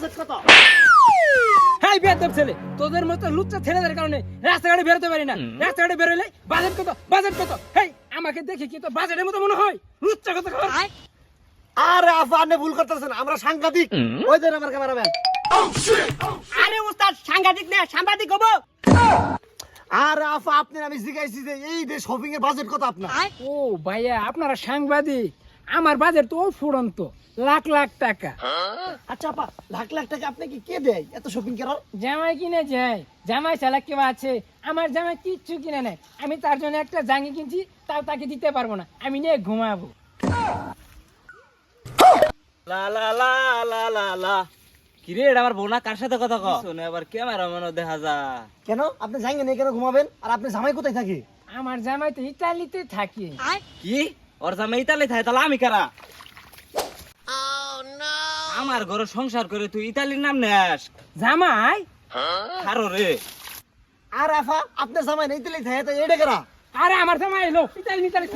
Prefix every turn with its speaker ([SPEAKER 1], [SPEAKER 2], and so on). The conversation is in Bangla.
[SPEAKER 1] বাজেট কত
[SPEAKER 2] হাই বেতব ছেলে। তোদের মতো লুচ্চা ছেলেদের কারণে রাস্তাঘাটে বেরোতে পারি না। রাস্তাঘাটে বেরোলে বাজেট কত? বাজেট কত? হেই আমাকে দেখে কি তো বাজেটের মতো মনে হয়? লুচ্চা কত
[SPEAKER 1] আরে আপনি ভুল করতেছেন। আমরা সাংঘাতিক ওই দেন আমার ক্যামেরাম্যান
[SPEAKER 3] আরে উস্তাদ সাংঘাতিক না সাংবাদিক হব।
[SPEAKER 1] আরে আফা আপনি আমি জিজ্ঞাসি যে এই যে শপিং এর বাজেট কত আপনার?
[SPEAKER 2] ও ভাইয়া আপনারা সাংবাদিক। আমার বাজেট তো ফুরন্ত। লাখ লাখ টাকা।
[SPEAKER 1] আচ্ছা আপা লাখ লাখ টাকা আপনি কি কে দেয়? এত শপিং করার?
[SPEAKER 2] জামাই কিনে যায় জামাই কেউ আছে। আমার জামাই কিচ্ছু কিনে নেয়। আমি তার জন্য একটা জাঙ্গি কিনছি তাও তাকে দিতে পারব না। আমি নিয়ে ঘুমাবো।
[SPEAKER 4] লা লা লা লা লা লা। কিরে এটা আমার বোনা কার সাথে কথা কও? শোনে আবার ক্যামেরা মনে দেখা যা
[SPEAKER 1] কেন? আপনি জাঙ্গে নিয়ে কেন ঘুমাবেন? আর আপনি জামাই কোথায় থাকে?
[SPEAKER 2] আমার জামাই তো ইতালিতে থাকে।
[SPEAKER 4] কি? ওর জামাই ইতালি থাকে তাহলে আমি কারা? আমার ঘরে সংসার করে তুই ইতালির নাম নেস।
[SPEAKER 2] জামাই?
[SPEAKER 4] আরও রে।
[SPEAKER 1] আর আফা আপনার জামাই নেই ইতালি থাকে তো এটা কেরা
[SPEAKER 2] আরে আমার জামাই এলো ইতালি ইতালি।